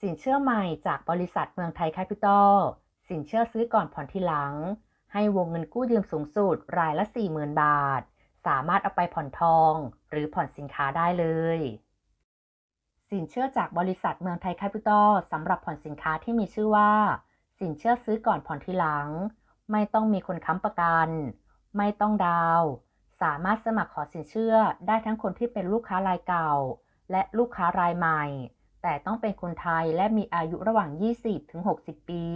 สินเชื่อใหม่จากบริษัทเมืองไทยแคปิตอล สินเชื่อซื้อก่อนผ่อนทีหลัง ให้วงเงินกู้ยืมสูงสุดรายละ 40,000 บาท สามารถเอาไปผ่อนทอง หรือผ่อนสินค้าได้เลย สินเชื่อจากบริษัทเมืองไทยแคปิตอลสำหรับผ่อนสินค้าที่มีชื่อว่า สินเชื่อซื้อก่อนผ่อนทีหลัง ไม่ต้องมีคนค้ำประกัน ไม่ต้องดาว สามารถสมัครขอสินเชื่อได้ทั้งคนที่เป็นลูกค้ารายเก่า และลูกค้ารายใหม่ แต่ต้องเป็นคนไทยและมีอายุระหว่าง 20-60 ปี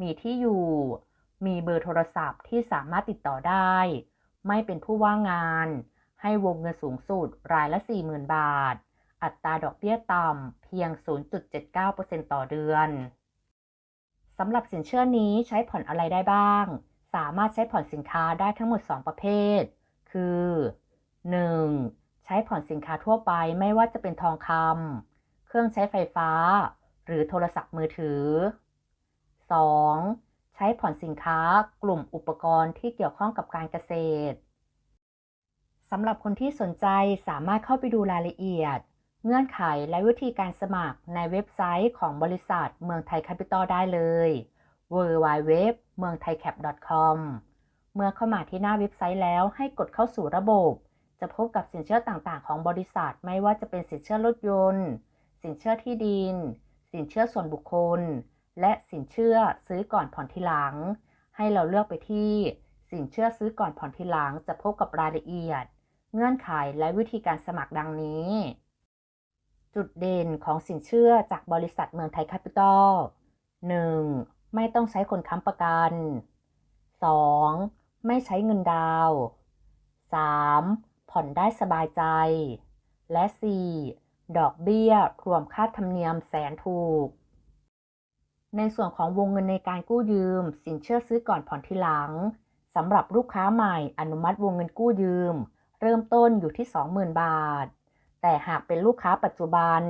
มีที่อยู่ มีเบอร์โทรศัพท์ที่สามารถติดต่อได้ ไม่เป็นผู้ว่างงาน ให้วงเงินสูงสุดรายละ 40,000 บาท อัตราดอกเบี้ยต่ำเพียง 0.79%ต่อเดือนสำหรับสินเชื่อนี้ใช้ผ่อนอะไรได้บ้าง สามารถใช้ผ่อนสินค้าได้ทั้งหมด 2 ประเภท คือ 1. ใช้ผ่อนสินค้าทั่วไปไม่ว่าจะเป็นทองคำ รื่องใช้ไฟฟ้า หรือโทรศัพท์มือถือ 2. ใช้ผ่อนสินค้ากลุ่มอุปกรณ์ที่เกี่ยวข้องกับการเกษตรสำหรับคนที่สนใจสามารถเข้าไปดูรายละเอียด เงื่อนไขและวิธีการสมัครในเว็บไซต์ของบริษัทเมืองไทยแคปิตอลได้เลย www เมืองไทยแคป .com เมื่อเข้ามาที่หน้าเว็บไซต์แล้วให้กดเข้าสู่ระบบ จะพบกับสินเชื่อต่างๆ ของบริษัทไม่ว่าจะเป็นสินเชื่อรถยนต์ สินเชื่อที่ดิน สินเชื่อส่วนบุคคล และสินเชื่อซื้อก่อนผ่อนทีหลัง ให้เราเลือกไปที่ สินเชื่อซื้อก่อนผ่อนทีหลังจะพบกับรายละเอียด เงื่อนไขและวิธีการสมัครดังนี้ จุดเด่นของสินเชื่อจากบริษัทเมืองไทยแคปิตอล 1. ไม่ต้องใช้คนค้ำประกัน 2. ไม่ใช้เงินดาวน์ 3. ผ่อนได้สบายใจ และ 4. ดอกเบี้ย รวมค่าธรรมเนียมแสนถูก ในส่วนของวงเงินในการกู้ยืม สินเชื่อซื้อก่อนผ่อนทีหลังสำหรับลูกค้าใหม่อนุมัติวงเงินกู้ยืม เริ่มต้นอยู่ที่ 20,000 บาท แต่หากเป็นลูกค้าปัจจุบัน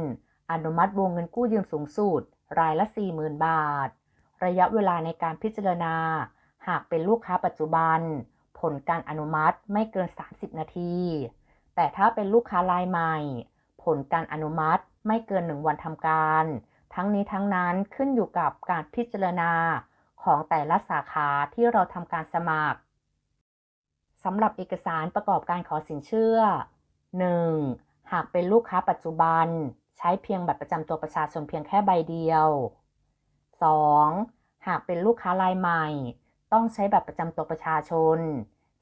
อนุมัติวงเงินกู้ยืมสูงสุด รายละ 40,000 บาท ระยะเวลาในการพิจารณา หากเป็นลูกค้าปัจจุบัน ผลการอนุมัติไม่เกิน 30 นาที แต่ถ้าเป็นลูกค้ารายใหม่ ผลการอนุมัติไม่เกิน1วันทำการ ทั้งนี้ทั้งนั้นขึ้นอยู่กับการพิจารณาของแต่ละสาขาที่เราทำการสมัครสำหรับเอกสารประกอบการขอสินเชื่อ 1. หากเป็นลูกค้าปัจจุบัน ใช้เพียงบัตรประจำตัวประชาชนเพียงแค่ใบเดียว 2. หากเป็นลูกค้ารายใหม่ ต้องใช้บัตรประจำตัวประชาชน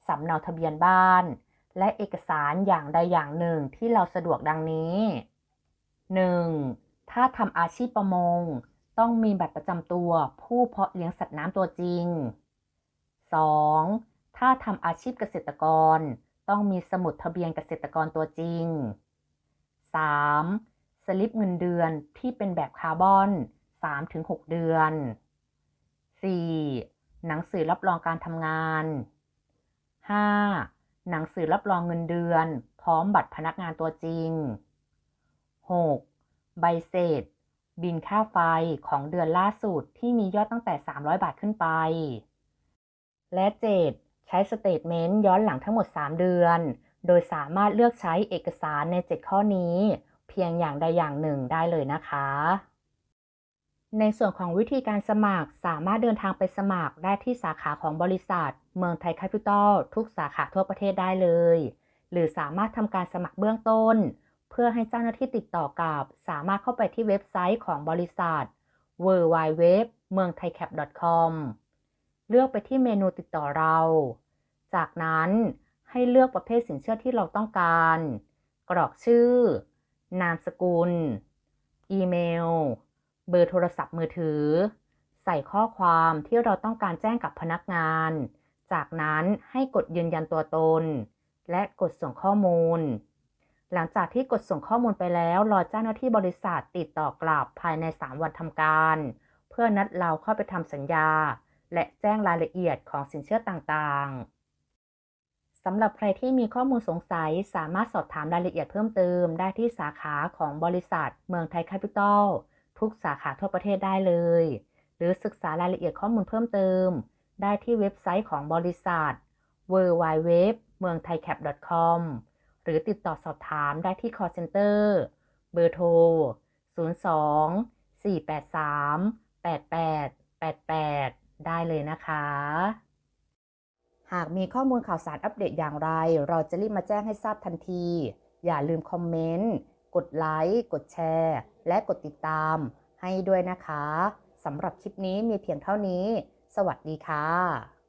สำเนาทะเบียนบ้าน และเอกสารอย่างใดอย่างหนึ่งที่เราสะดวกดังนี้ 1. ถ้าทำอาชีพประมง ต้องมีบัตรประจำตัวผู้เพาะเลี้ยงสัตว์น้ำตัวจริง 2. ถ้าทำอาชีพเกษตรกร ต้องมีสมุดทะเบียนเกษตรกรตัวจริง 3. สลิปเงินเดือนที่เป็นแบบคาร์บอน 3-6 เดือน 4. หนังสือรับรองการทำงาน 5. หนังสือรับรองเงินเดือน พร้อมบัตรพนักงานตัวจริง 6. ใบเสร็จ บินค่าไฟของเดือนล่าสุดที่มียอดตั้งแต่ 300 บาทขึ้นไป และ 7. ใช้สเตทเมนต์ย้อนหลังทั้งหมด 3 เดือน โดยสามารถเลือกใช้เอกสารใน 7 ข้อนี้ เพียงอย่างใดอย่างหนึ่งได้เลยนะคะ ในส่วนของวิธีการสมัครสามารถเดินทางไปสมัครได้ที่สาขาของบริษัท เมืองไทยแคปิตอลทุกสาขาทั่วประเทศได้เลย หรือสามารถทำการสมัครเบื้องต้น เพื่อให้เจ้าหน้าที่ติดต่อกับ สามารถเข้าไปที่เว็บไซต์ของบริษัท www เมืองไทยแคป .com เลือกไปที่เมนูติดต่อเรา จากนั้นให้เลือกประเภทสินเชื่อที่เราต้องการ กรอกชื่อ นามสกุล อีเมล เบอร์โทรศัพท์มือถือ ใส่ข้อความที่เราต้องการแจ้งกับพนักงาน จากนั้นให้กดยืนยันตัวตน และกดส่งข้อมูล หลังจากที่กดส่งข้อมูลไปแล้ว รอเจ้าหน้าที่บริษัทติดต่อกลับภายใน 3 วันทำการ เพื่อนัดเราเข้าไปทำสัญญา และแจ้งรายละเอียดของสินเชื่อต่างๆสำหรับใครที่มีข้อมูลสงสัยสามารถสอบถามรายละเอียดเพิ่มเติมได้ที่สาขาของบริษัทเมืองไทยแคปิตอล ทุกสาขาทั่วประเทศได้เลย หรือศึกษารายละเอียดข้อมูลเพิ่มเติม ได้ที่เว็บไซต์ของบริษัท www เมืองไทยแคป .com หรือติดต่อสอบถามได้ที่ call center เบอร์โทร 02 483 8888 ได้เลยนะคะ หากมีข้อมูลข่าวสารอัปเดตอย่างไร เราจะรีบมาแจ้งให้ทราบทันที อย่าลืมคอมเมนต์ กดไลค์ กดแชร์ และกดติดตามให้ด้วยนะคะสำหรับคลิปนี้มีเพียงเท่านี้ สวัสดีค่ะ